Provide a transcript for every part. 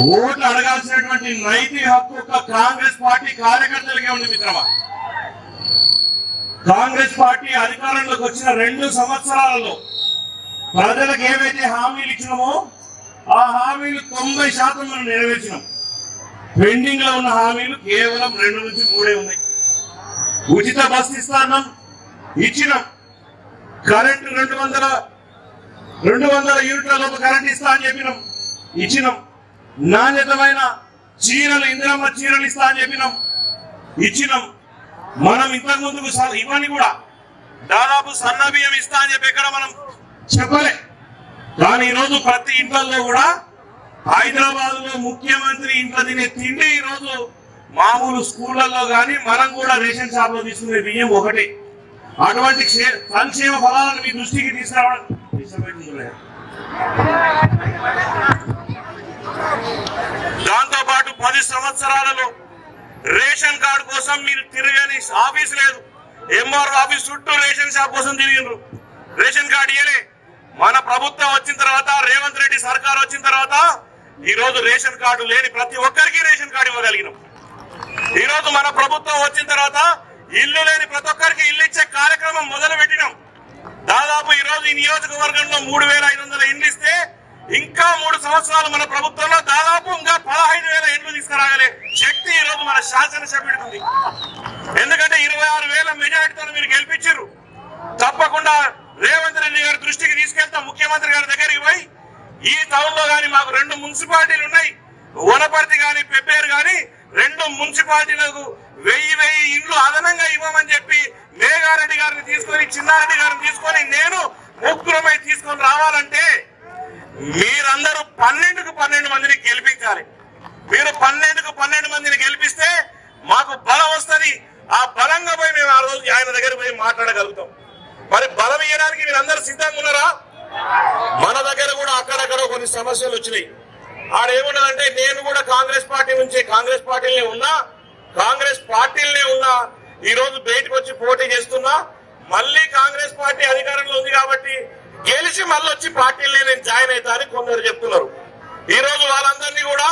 ఓట్లు అడగాల్సినటువంటి నైతిక హక్కు ఒక కాంగ్రెస్ పార్టీ కార్యకర్తలకే ఉంది మిత్రమా? కాంగ్రెస్ పార్టీ అధికారంలోకి వచ్చిన రెండు సంవత్సరాలలో ప్రజలకు ఏవైతే హామీలు ఇచ్చినామో ఆ హామీలు తొంభై శాతం మనం నెరవేర్చినాం. పెండింగ్లో ఉన్న హామీలు కేవలం రెండు నుంచి మూడే ఉన్నాయి. ఉచిత బస్ ఇస్తానం ఇచ్చినాం. కరెంటు రెండు వందల రెండు వందల యూనిట్ల లోపు కరెంట్ ఇస్తా అని చెప్పినాం ఇచ్చినాం. నాణ్యతమైన చీరలు ఇందిరమ్మ చీరలు ఇస్తా అని చెప్పినాం. ఇచ్చినాం. మనం ఇంతకు ముందుకు స- ఇవన్నీ కూడా దాదాపు సన్న బియ్యం ఇస్తా అని చెప్పి ఎక్కడ మనం చెప్పలే. కానీ ఈరోజు ప్రతి ఇంట్లో కూడా హైదరాబాద్లో ముఖ్యమంత్రి ఇంట్లో తినే తిండి ఈరోజు మామూలు స్కూళ్ళల్లో కానీ మనం కూడా రేషన్ షాప్లో తీసుకునే బియ్యం ఒకటి. అటువంటి సంక్షేమ ఫలాలను మీ దృష్టికి తీసుకురావడం పది సంవత్సరాలలో రేషన్ కార్డు కోసం మీరు తిరగని ఆఫీస్ లేదు. ఎంఆర్ ఆఫీస్ చుట్టూ రేషన్ షాప్ కోసం తిరిగిండ్రు. రేషన్ కార్డు ఇయ్యలే. మన ప్రభుత్వం వచ్చిన తర్వాత రేవంత్ రెడ్డి సర్కార్ వచ్చిన తర్వాత ఈ రోజు రేషన్ కార్డు లేని ప్రతి ఒక్కరికి రేషన్ కార్డు ఇవ్వగలిగినాం. ఈ రోజు మన ప్రభుత్వం వచ్చిన తర్వాత ఇల్లు లేని ప్రతి ఒక్కరికి ఇల్లు ఇచ్చే కార్యక్రమం మొదలు పెట్టినాం దాదాపు ఈ రోజు ఈ నియోజకవర్గంలో మూడు వేల ఐదు వందల ఇండ్లు ఇస్తే ఇంకా మూడు సంవత్సరాలు మన ప్రభుత్వంలో దాదాపు ఇంకా పదహైదు వేల ఇండ్లు తీసుకురాగలే. శక్తి ఈ రోజు మన శాసనసభ్యుడికి ఉంది ఎందుకంటే ఇరవై ఆరు వేల మెజార్టీతో మీరు గెలిపించారు. తప్పకుండా రేవంత్ రెడ్డి గారి దృష్టికి తీసుకెళ్తాం ముఖ్యమంత్రి గారి దగ్గరికి పోయి ఈ టౌన్లో గాని మాకు రెండు మున్సిపాలిటీలు ఉన్నాయి. వనపర్తి గాని పెబ్బేరు గాని రెండు మున్సిపాలిటీలకు వెయ్యి వెయ్యి ఇండ్లు అదనంగా ఇవ్వమని చెప్పి మేఘారెడ్డి గారిని తీసుకొని చిన్నారెడ్డి గారిని తీసుకొని నేను ముగ్గురమై తీసుకొని రావాలంటే మీరందరూ పన్నెండుకు పన్నెండు మందిని గెలిపించాలి. మీరు పన్నెండుకు పన్నెండు మందిని గెలిపిస్తే మాకు బలం వస్తుంది. ఆ బలంగా పోయి మేము ఆ రోజు ఆయన దగ్గర పోయి మాట్లాడగలుగుతాం. మరి బలం ఇవ్వడానికి మీరు సిద్ధంగా ఉన్నారా? మన దగ్గర కూడా అక్కడక్కడ కొన్ని సమస్యలు వచ్చినాయి. ఆడేమన్నదంటే నేను కూడా కాంగ్రెస్ పార్టీ నుంచి కాంగ్రెస్ పార్టీలనే ఉన్నా కాంగ్రెస్ పార్టీలనే ఉన్నా ఈ రోజు బయటకు వచ్చి పోటీ చేస్తున్నా. మళ్ళీ కాంగ్రెస్ పార్టీ అధికారంలో ఉంది కాబట్టి గెలిచి మళ్ళీ వచ్చి పార్టీలు నేను జాయిన్ అవుతా అని కొందరు చెప్తున్నారు. ఈ రోజు వాళ్ళందరినీ కూడా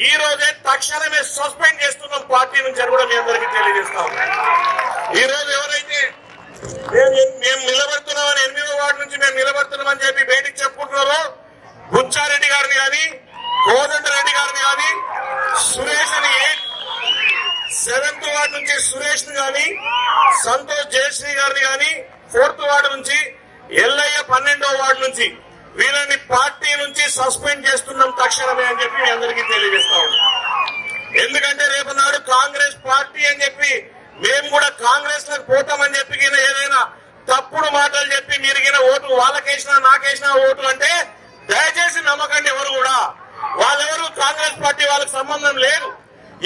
ఈ రోజే తక్షణమే సస్పెండ్ చేస్తున్నాం పార్టీ నుంచి కూడా మీ అందరికీ తెలియజేస్తాం ఈ రోజు ఎవరైతే మేము మేము నిలబడుతున్నామని ఎనిమిదో వార్డు నుంచి మేము నిలబడుతున్నామని చెప్పి బయటికి చెప్పుకుంటున్నారో బుచ్చారెడ్డి గారిని కానీ కోదండ రెడ్డి గారిని కానీ సురేష్ అని సెవెంత్ వార్డు నుంచి సురేష్ని కానీ సంతోష్ జయశ్రీ గారిని కానీ ఫోర్త్ వార్డు నుంచి నుంచి వీళ్ళని పార్టీ నుంచి సస్పెండ్ చేస్తున్నాం తక్షణమే అని చెప్పి మీ అందరికీ తెలియజేస్తా ఉన్నాం. ఎందుకంటే రేపు నాడు కాంగ్రెస్ పార్టీ అని చెప్పి మేము కూడా కాంగ్రెస్లకు పోతామని చెప్పి ఏదైనా తప్పుడు మాటలు చెప్పి మీరు ఓటు వాళ్ళకేసినా నాకేసినా ఓటు అంటే దయచేసి నమ్మకండి ఎవరు కూడా. వాళ్ళెవరు కాంగ్రెస్ పార్టీ వాళ్ళకి సంబంధం లేదు.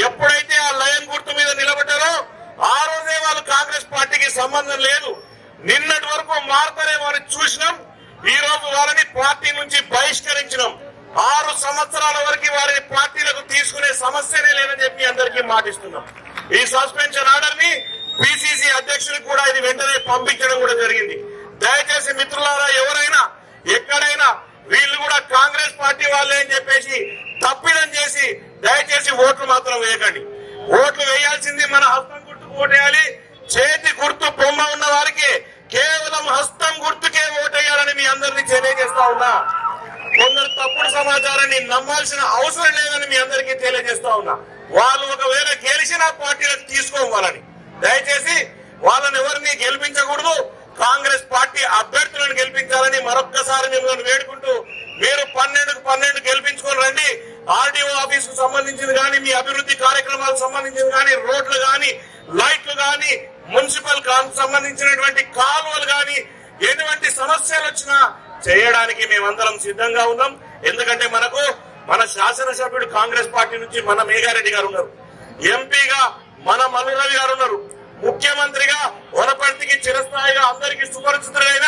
ఎప్పుడైతే ఆ లయన్ గుర్తు మీద నిలబడ్డారో ఆ రోజే వాళ్ళు కాంగ్రెస్ పార్టీకి సంబంధం లేదు. నిన్నటి వరకు మారతారేమో అని చూసినాం. ఈ రోజు వాళ్ళని పార్టీ నుంచి బహిష్కరించినాం. ఆరు సంవత్సరాల వరకు వారిని పార్టీలకు తీసుకునే సమస్యనే లేదని చెప్పి అందరికీ మాటిస్తున్నాం. ఈ సస్పెన్షన్ ఆర్డర్ని పిసిసి అధ్యక్షుడికి కూడా ఇది వెంటనే పంపించడం కూడా జరిగింది. దయచేసి మిత్రులారా ఎవరైనా ఎక్కడైనా వీళ్ళు కూడా కాంగ్రెస్ పార్టీ వాళ్ళే అని చెప్పేసి తప్పిదం చేసి దయచేసి ఓట్లు మాత్రం వేయకండి. ఓట్లు వేయాల్సింది మన హస్తం గుర్తుకు ఓటేయాలి. చేతి గుర్తు బొమ్మ ఉన్న వారికి కేవలం హస్తం గుర్తుకే చేయాలని మీ అందరినీ తెలియజేస్తా ఉన్నా. కొందరు తప్పుడు సమాచారాన్ని నమ్మాల్సిన అవసరం లేదని మీ అందరికీ తెలియజేస్తా ఉన్నా. వాళ్ళు ఒకవేళ గెలిచిన పార్టీలకు తీసుకోవాలని. దయచేసి వాళ్ళని ఎవరిని గెలిపించకూడదు. కాంగ్రెస్ పార్టీ అభ్యర్థులను గెలిపించాలని మరొక్కసారి మిమ్మల్ని వేడుకుంటూ మీరు పన్నెండుకు పన్నెండు గెలిపించుకొని రండి. ఆర్డీఓ ఆఫీస్కు సంబంధించింది కానీ మీ అభివృద్ధి కార్యక్రమాలకు సంబంధించింది కానీ రోడ్లు కానీ లైట్లు కానీ మున్సిపల్ కా- సంబంధించినటువంటి కాలువలు కానీ ఎటువంటి సమస్యలు వచ్చినా చేయడానికి మేమందరం సిద్ధంగా ఉన్నాం. ఎందుకంటే మనకు మన శాసనసభ్యుడు కాంగ్రెస్ పార్టీ నుంచి మన మేఘారెడ్డి గారు ఉన్నారు. ఎంపీగా మన మల్లురవి గారు ఉన్నారు. ముఖ్యమంత్రిగా వనపర్తికి చిరస్థాయిగా అందరికి సుపరిచితులైన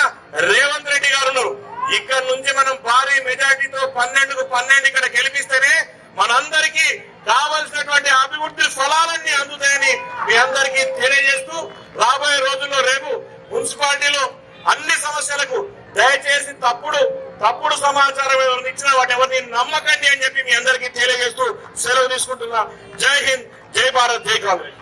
రేవంత్ రెడ్డి గారు ఉన్నారు. ఇక్కడ నుంచి మనం భారీ మెజార్టీతో పన్నెండుకు పన్నెండు ఇక్కడ గెలిపిస్తేనే మనందరికీ కావలసినటువంటి అభివృద్ధి ఫలాలన్నీ అందుతాయని మీ అందరికీ తెలియజేస్తూ రాబోయే రోజుల్లో రేపు మున్సిపాలిటీలో అన్ని సమస్యలకు దయచేసి తప్పుడు తప్పుడు సమాచారం ఎవరిని ఇచ్చినా వాటి ఎవరిని నమ్మకండి అని చెప్పి మీ అందరికీ తెలియజేస్తూ సెలవు తీసుకుంటున్నా. జై హింద్ జై భారత్ జై కాంగ్రెస్.